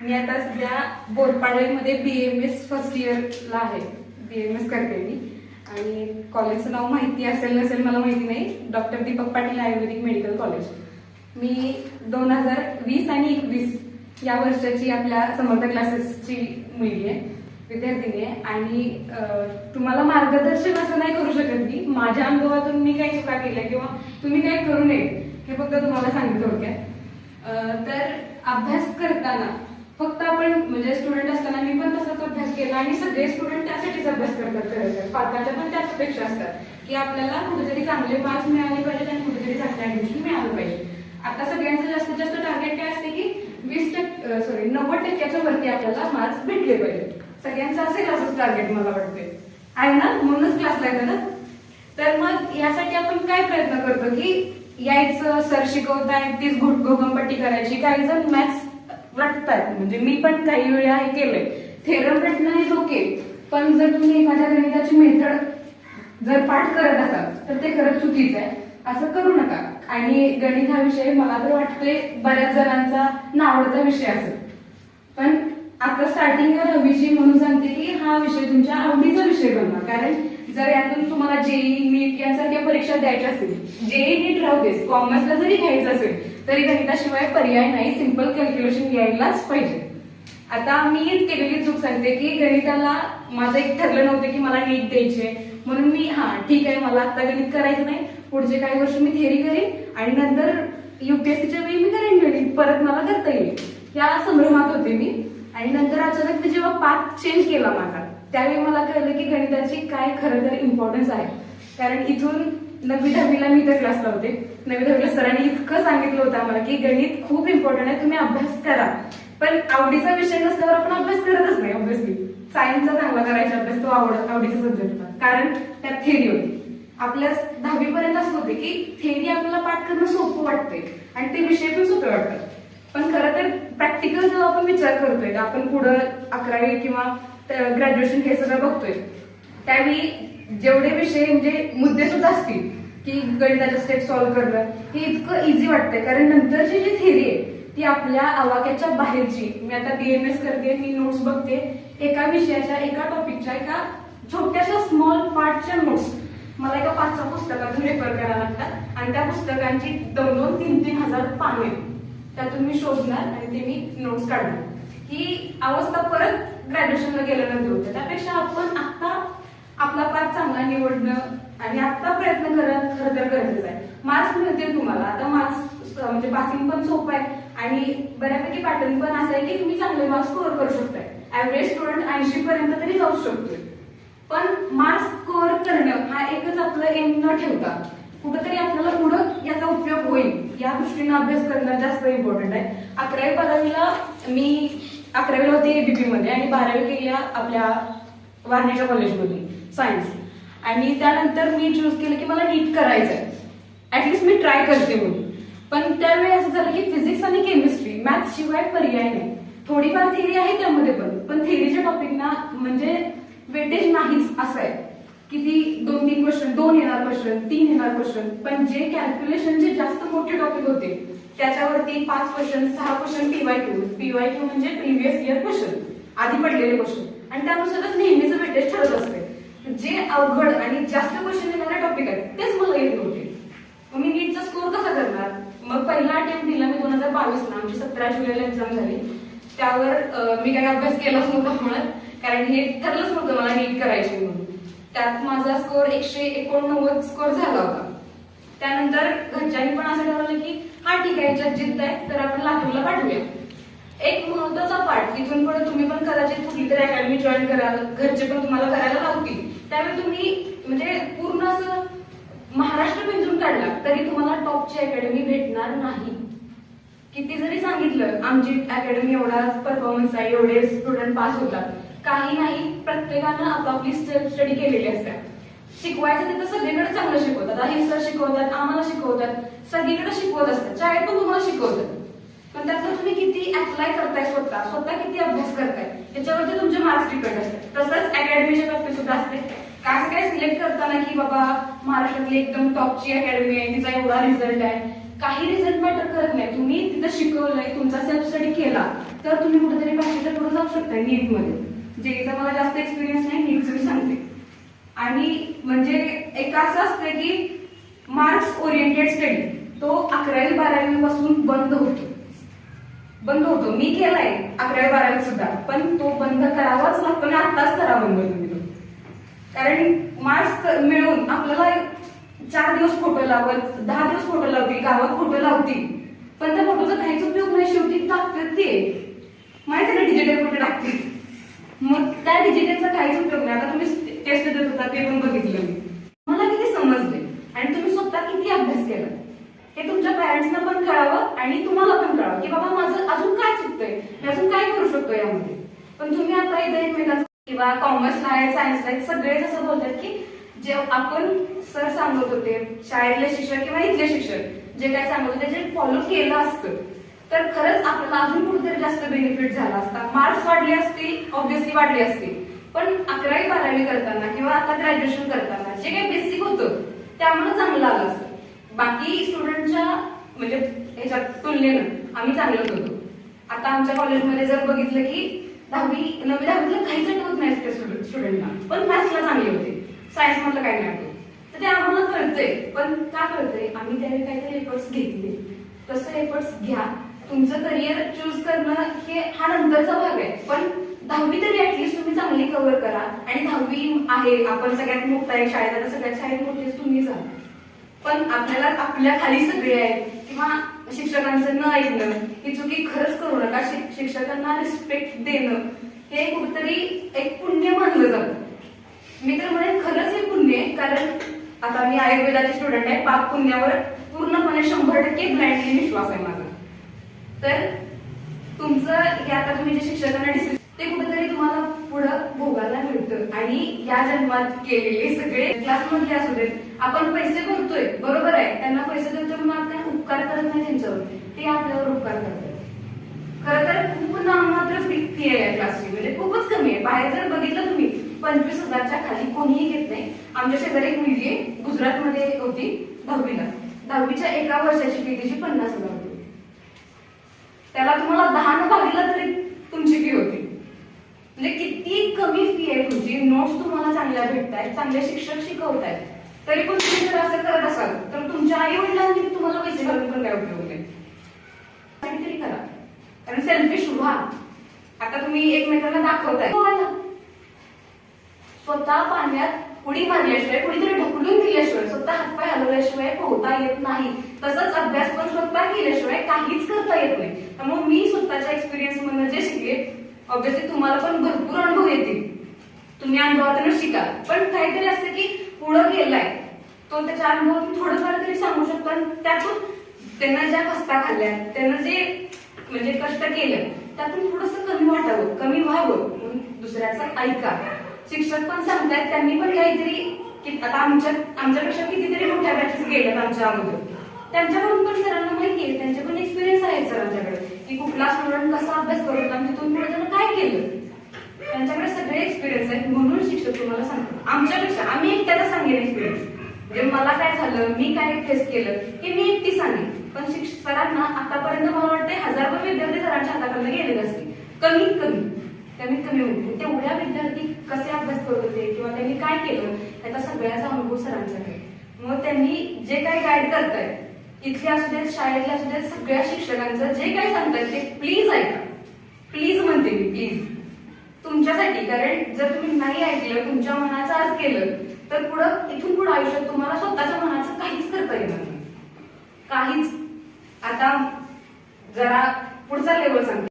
मी आता सध्या बोरपाड्यामध्ये बी एम एस फर्स्ट इयरला आहे. बी एम एस करते मी. आणि कॉलेजचं नाव माहिती असेल नसेल मला माहिती नाही. Doctor Deepak Patil Ayurvedic medical college मी दोन हजार वीस आणि एकवीस या वर्षाची आपल्या समर्थ क्लासेसची मुलगी आहे विद्यार्थिनी आहे. आणि तुम्हाला मार्गदर्शन असं नाही करू शकत मी. माझ्या अनुभवातून मी काही चुका केल्या किंवा तुम्ही काही करू नये हे फक्त तुम्हाला सांगितलं होत्या तर अभ्यास करताना फक्त आपण म्हणजे स्टुडंट असताना मी पण तसाच अभ्यास केला आणि सगळे स्टुडंट त्यासाठीच अभ्यास करतात खरं तर. पालकांच्या पण त्याच अपेक्षा असतात की आपल्याला कुठेतरी चांगले मार्क्स मिळाले पाहिजेत आणि कुठेतरी चांगले ऍडमिशन मिळालं पाहिजे आता सगळ्यांचं जास्तीत जास्त टार्गेट काय असते की वीस टक्के सॉरी नव्वद टक्क्याच्या वरती आपल्याला मार्क्स भेटले पाहिजे सगळ्यांचं असेल असंच टार्गेट मला वाटते आहे ना? म्हणूनच क्लासला येतं ना? तर मग यासाठी आपण काय प्रयत्न करतो की यायचं सर शिकवतायत तीच घोट- घोकंपट्टी करायची. काही जण मॅथ्स वाटतात. म्हणजे मी पण काही वेळा हे केलंय. थेरम रटणं हे ओके पण जर तुम्ही एखाद्या गणिताची मेथड जर पाठ करत असाल तर ते खरंच चुकीचं आहे. असं करू नका. आणि गणित हा विषय मला तर वाटतोय बऱ्याच जणांचा नावडता विषय असेल. पण आता स्टार्टिंगला रवीजी म्हणून सांगते की हा विषय तुमच्या आवडीचा विषय बनवा. कारण जर यातून तुम्हाला जेई नीट यासारख्या परीक्षा द्यायच्या असतील जेई नीट राहतेस कॉमर्सला जरी घ्यायचं असेल तरी गणिताशिवाय पर्याय नाही. सिंपल कॅल्क्युलेशन यायलाच पाहिजे. आता मी केलेली चूक सांगते की गणिताला माझं एक ठरलं नव्हतं की मला नीट द्यायचे म्हणून मी हा ठीक आहे मला आता गणित करायचं नाही. पुढचे काही वर्ष मी थेरी करेन आणि नंतर युपीएससीच्या वेळी मी करेन गणित. परत मला करता येईल. या संभ्रमात होते मी. आणि नंतर अचानक मी जेव्हा पाथ चेंज केला माझा त्यावेळी मला कळलं की गणिताची काय खरं तर इम्पॉर्टन्स आहे. कारण इथून नववी दहावीला मी तर क्लासला होते. नववी दहावीला सरांनी इतकं सांगितलं होतं आम्हाला की गणित खूप इम्पॉर्टंट आहे तुम्ही अभ्यास करा. पण आवडीचा विषय नसल्यावर आपण अभ्यास करतच नाही ऑब्व्हियसली सायन्सचा चांगला करायचा अभ्यास तो आवड आवडीचा सब्जेक्ट होता. कारण त्यात थेरी होती. आपल्या दहावीपर्यंत असं होते की थेरी आपल्याला पाठ करणं सोपं वाटते आणि ते विषय पण सोपे वाटतात. पण खरं तर प्रॅक्टिकल जेव्हा आपण विचार करतोय आपण पुढं अकरावी किंवा ग्रॅज्युएशन हे सगळं बघतोय त्यावेळी जेवढे विषय म्हणजे मुद्दे सुद्धा असतील की गणिताचे स्टेप सॉल्व्ह करणं हे इतकं इझी वाटतंय. कारण नंतरची जी थेरी आहे ती आपल्या आवाक्याच्या बाहेरची. मी आता बीएमएस करते मी नोट्स बघते. एका विषयाच्या एका टॉपिकच्या एका छोट्याशा स्मॉल पार्टच्या नोट्स मला एका पाच सहा पुस्तकातून रेफर करायला लागतात. आणि त्या पुस्तकांची दोन दोन तीन तीन हजार पाने त्यातून मी शोधणार आणि ते मी नोट्स काढणार. ही अवस्था परत ग्रॅज्युएशनला गेल्यानंतर होते. त्यापेक्षा आपण आपला पाठ चांगला निवडणं आणि आता प्रयत्न करणं खरं तर गरजेचं आहे. मार्क्स मिळतील तुम्हाला. आता मार्क्स म्हणजे पासिंग पण सोपं आहे आणि बऱ्यापैकी पॅटर्न पण असं आहे की तुम्ही चांगले मार्क्स स्कोअर करू शकताय. ऍव्हरेज स्टुडंट ऐंशी पर्यंत तरी जाऊ शकतोय. पण मार्क्स स्कोअर करणं हा एकच आपलं एम न ठेवता कुठंतरी आपल्याला पुढं याचा उपयोग होईल. या दृष्टीनं अभ्यास करणं जास्त इम्पॉर्टंट आहे. अकरावी बारावीला मी अकरावीला होते एबीपी मध्ये आणि बारावी केल्या आपल्या वारणेच्या कॉलेजमध्ये सायन्स. आणि त्यानंतर मी चूज केलं की मला नीट करायचं आहे ऍटलिस्ट मी ट्राय करते म्हणून. पण त्यावेळी असं झालं की फिजिक्स आणि केमिस्ट्री मॅथ्स शिवाय पर्याय नाही. थोडीफार थिअरी आहे त्यामध्ये पण पण थिअरीच्या टॉपिकना म्हणजे वेटेज नाहीच असं आहे. की ती दोन तीन क्वेश्चन दोन येणार क्वेश्चन तीन येणार क्वेश्चन पण जे कॅल्क्युलेशनचे जास्त मोठे टॉपिक होते त्याच्यावरती पाच क्वेश्चन सहा question P Y Q P Y Q म्हणजे प्रिव्हियस इयर क्वेश्चन आधी पडलेले क्वेश्चन आणि त्यानुसारच नेहमीचं वेटेज ठरत असते. जे अवघड आणि जास्त क्वेश्चन येणारे टॉपिक आहेत तेच मला येत नव्हते. मग मी नीटचा स्कोर कसा करणार? मग पहिला अटेम्प्ट दिला मी दोन हजार बावीसला आमची सतरा जुलैला एक्झाम झाली. त्यावर मी काही अभ्यास केलाच नव्हता म्हणत कारण हे ठरलंच नव्हतं मला नीट करायची म्हणून. त्यात माझा स्कोर एकशे एकोणनव्वद स्कोर झाला होता. त्यानंतर घरच्यांनी पण असं ठरवलं की हा ठीक आहे ज्यात जिद्द आहे तर आपण लातूरला पाठवूया. एक महत्त्वाचा पार्ट इथून पुढे तुम्ही पण कदाचित कुठली तरी अकॅडमी जॉईन कराल घरचे पण तुम्हाला करायला लावतील. त्यावेळी तुम्ही म्हणजे पूर्ण असं महाराष्ट्र पिंजून काढला तरी तुम्हाला टॉपची अकॅडमी भेटणार नाही. किती जरी सांगितलं आमची अकॅडमी एवढा परफॉर्मन्स आहे एवढे स्टुडंट पास होतात. काही नाही प्रत्येकानं आपापली स्टडी केलेली असते शिकवायचं तिथं सगळीकडे चांगलं शिकवतात. हे सर शिकवतात आम्हाला शिकवतात. सगळीकडे शिकवत असतात. शाळेत पण तुम्हाला शिकवतात. पण त्यातलं तुम्ही किती अप्लाय करताय स्वतः? स्वतः किती अभ्यास करताय? याच्यावरती तुमचे मार्क्स डिपेंड असतात. तसंच अकॅडमीच्या बाबतीत सुद्धा असते. का असं काय सिलेक्ट करताना की बाबा महाराष्ट्रातली एकदम टॉपची अकॅडमी आहे तिचा एवढा रिझल्ट आहे. काही रिझल्ट मॅटर करत नाही. तुम्ही तिथं शिकवलंय तुमचा सेल्फ स्टडी केला तर तुम्ही कुठेतरी बाकीच्या पुढे जाऊ शकता नीटमध्ये जेचा मला जास्त एक्सपिरियन्स नाही नीटचं मी सांगते. आणि म्हणजे एक असं असतं की मार्क्स ओरिएंटेड स्टडी तो अकरावी बारावी पासून बंद होतो. बंद होतो. मी केलाय अकरावी बारावी सुद्धा. पण तो बंद करावाच लागतो आणि आत्ताच करा बंद तुम्ही तो कारण मार्क्स मिळून आपल्याला चार दिवस फोटो लावत दहा दिवस फोटो लावतील गावात फोटो लावतील पण त्या फोटोचा काहीच उपयोग नाही. शेवटी टाकतात ते माहिती ना डिजिटल फोटो टाकतील मग त्या डिजिटलचा काहीच उपयोग नाही. आता तुम्ही टेस्ट देत होता ते पण बघितलं मी. मला किती समजले? आणि तुम्ही स्वतः किती अभ्यास केला? हे तुमच्या पॅरेंट्सना पण कळावं आणि तुम्हाला पण कळावं की बाबा माझं अजून काय चुकतंय मी अजून काय करू शकतो यामध्ये पण तुम्ही आता इथे एकमेकांचं किंवा कॉमर्सला आहे सायन्सला आहे सगळेच असं बोलतात की जे आपण सर सांगत होते शाळेतले शिक्षक किंवा इथले शिक्षक जे काय सांगत होते जे फॉलो केलं असतं तर खरंच आपल्याला अजून कुठेतरी जास्त बेनिफिट झाला असता. मार्क्स वाढले असतील ऑब्व्हियसली वाढले असतील. पण अकरावी बारावी करताना किंवा आता ग्रॅज्युएशन करताना जे काही बेसिक होतं त्यामुळे चांगलं आलं असतं. बाकी स्टुडंटच्या म्हणजे ह्याच्यात तुलनेनं आम्ही चांगलंच होतो आता आमच्या कॉलेजमध्ये जर बघितलं की दहावी नववी दहावीला काहीच आठवत नाही त्या पण मॅथ्सला चांगले होते. सायन्स मधलं काही नाही आठवत. तर ते आम्हाला कळतंय. पण का कळतंय? आम्ही त्यावेळी काहीतरी एफर्ट्स घेतले. तसं एफर्ट्स घ्या. तुमचं करिअर चूज करणं हे हा नंतरचा भाग आहे. पण दहावी तरी ऍटलीस्ट तुम्ही चांगली कव्हर करा. आणि दहावी आहे. आपण सगळ्यात मोठा आहे शाळेत. आता सगळ्यात शाळेत मोठे तुम्ही जा. पण आपल्याला आपल्या खाली सगळे आहेत. किंवा शिक्षकांचं न ऐकणं ही चुकी खरंच करू नका. शिक्षकांना रिस्पेक्ट देणं हे कुठतरी एक पुण्य मानलं जातं. मी तर म्हणेन खरंच हे पुण्य आहे कारण आता मी आयुर्वेदाचे स्टुडंट आहे पाक पुण्यावर पूर्णपणे शंभर टक्के ब्लाइंडली विश्वास आहे माझा. तर तुमचं हे आता तुम्ही जे शिक्षकांना डिसिजन ते कुठेतरी तुम्हाला पुढं भोगायला मिळतं. आणि या जन्मात केलेले सगळे क्लासमधले असू देत आपण पैसे भरतोय बरोबर आहे. त्यांना पैसे देतो मग आपण उपकार करत नाही त्यांच्यावर. ते आपल्यावर उपकार करतात. खरं तर खूप नाममात्र फी आहे या क्लासची म्हणजे खूपच कमी आहे. बाहेर जर बघितलं तुम्ही पंचवीस हजारच्या खाली कोणीही घेत नाही. आमच्या शेजारी एक मुलगी आहे गुजरातमध्ये होती दहावीला. दहावीच्या एका वर्षाची फी तिची पन्नास हजार होती. त्याला तुम्हाला दहा न भागला तरी तुमची फी होती. कमी फी आहे तुझी नोट्स तुम्हाला चांगल्या भेटतायत चांगले शिक्षक शिकवतायत. तरी पण तुम्ही जर असं करत असाल तर तुमच्या आई वडिलांनी तुम्हाला पैसे घालून पण काय उपयोग नाही. काहीतरी करा. कारण सेल्फिश व्हा आता तुम्ही एकमेकांना दाखवताय. स्वतः पाण्यात उडी मारल्याशिवाय कुणीतरी ढकलून दिल्याशिवाय स्वतः हातपाय हलवल्याशिवाय पोहता येत नाही. तसंच अभ्यास पण स्वतः केल्याशिवाय काहीच करता येत नाही. त्यामुळे मी स्वतःच्या एक्सपिरियन्स मधनं जे शिकले ऑब्व्हियसली तुम्हाला पण भरपूर अनुभव येतील. तुम्ही अनुभवातून शिका. पण काहीतरी असतं की पुढं गेलाय तो त्याच्या अनुभवातून थोडंफार तरी सांगू शकतो. आणि त्यातून त्यांना ज्या कष्टा खाल्ल्या त्यांना जे म्हणजे कष्ट केलं त्यातून थोडस कमी वाटावं कमी व्हावं म्हणून दुसऱ्याचं ऐका. शिक्षक पण सांगतायत त्यांनी पण काहीतरी की आता आमच्या आमच्यापेक्षा कितीतरी मोठ्या बॅचेस गेल्यात आमच्या अगोदर. त्यांच्याकडून पण सरांना माहिती आहे त्यांचे पण एक्सपिरियन्स आहे सरांच्याकडे की कुठला स्टुडंट कसा अभ्यास करतो आणि तिथून पुढे त्यानं काय केलं? त्यांच्याकडे सगळे एक्सपिरियन्स आहेत म्हणून शिक्षक तुम्हाला सांगतो आमच्यापेक्षा आम्ही एकट्याला सांगेन एक्सपिरियन्स म्हणजे मला काय झालं मी काय फेस केलं हे मी एकटी सांगेन. पण शिक्षक सरांना आतापर्यंत मला वाटते हजारो विद्यार्थी सरांच्या हाताखाली गेलेले असतील. कमीत कमी. कमीत कमी होते तेवढ्या विद्यार्थी कसे अभ्यास करत होते किंवा त्यांनी काय केलं त्याचा सगळ्याचा अनुभव सरांच्याकडे मग त्यांनी जे काही गाईड करतायत इथले असू देत शाळेतले असू देत सगळ्या शिक्षकांचं जे काही सांगतायत ते प्लीज ऐका. प्लीज म्हणते मी प्लीज. तुमच्यासाठी कारण जर तुम्ही नाही ऐकलं तुमच्या मनाचं आज केलं तर पुढं इथून पुढे आयुष्यात तुम्हाला स्वतःच्या मनाचं काहीच करता येणार नाही. काहीच. आता जरा पुढचा लेवल सांगते.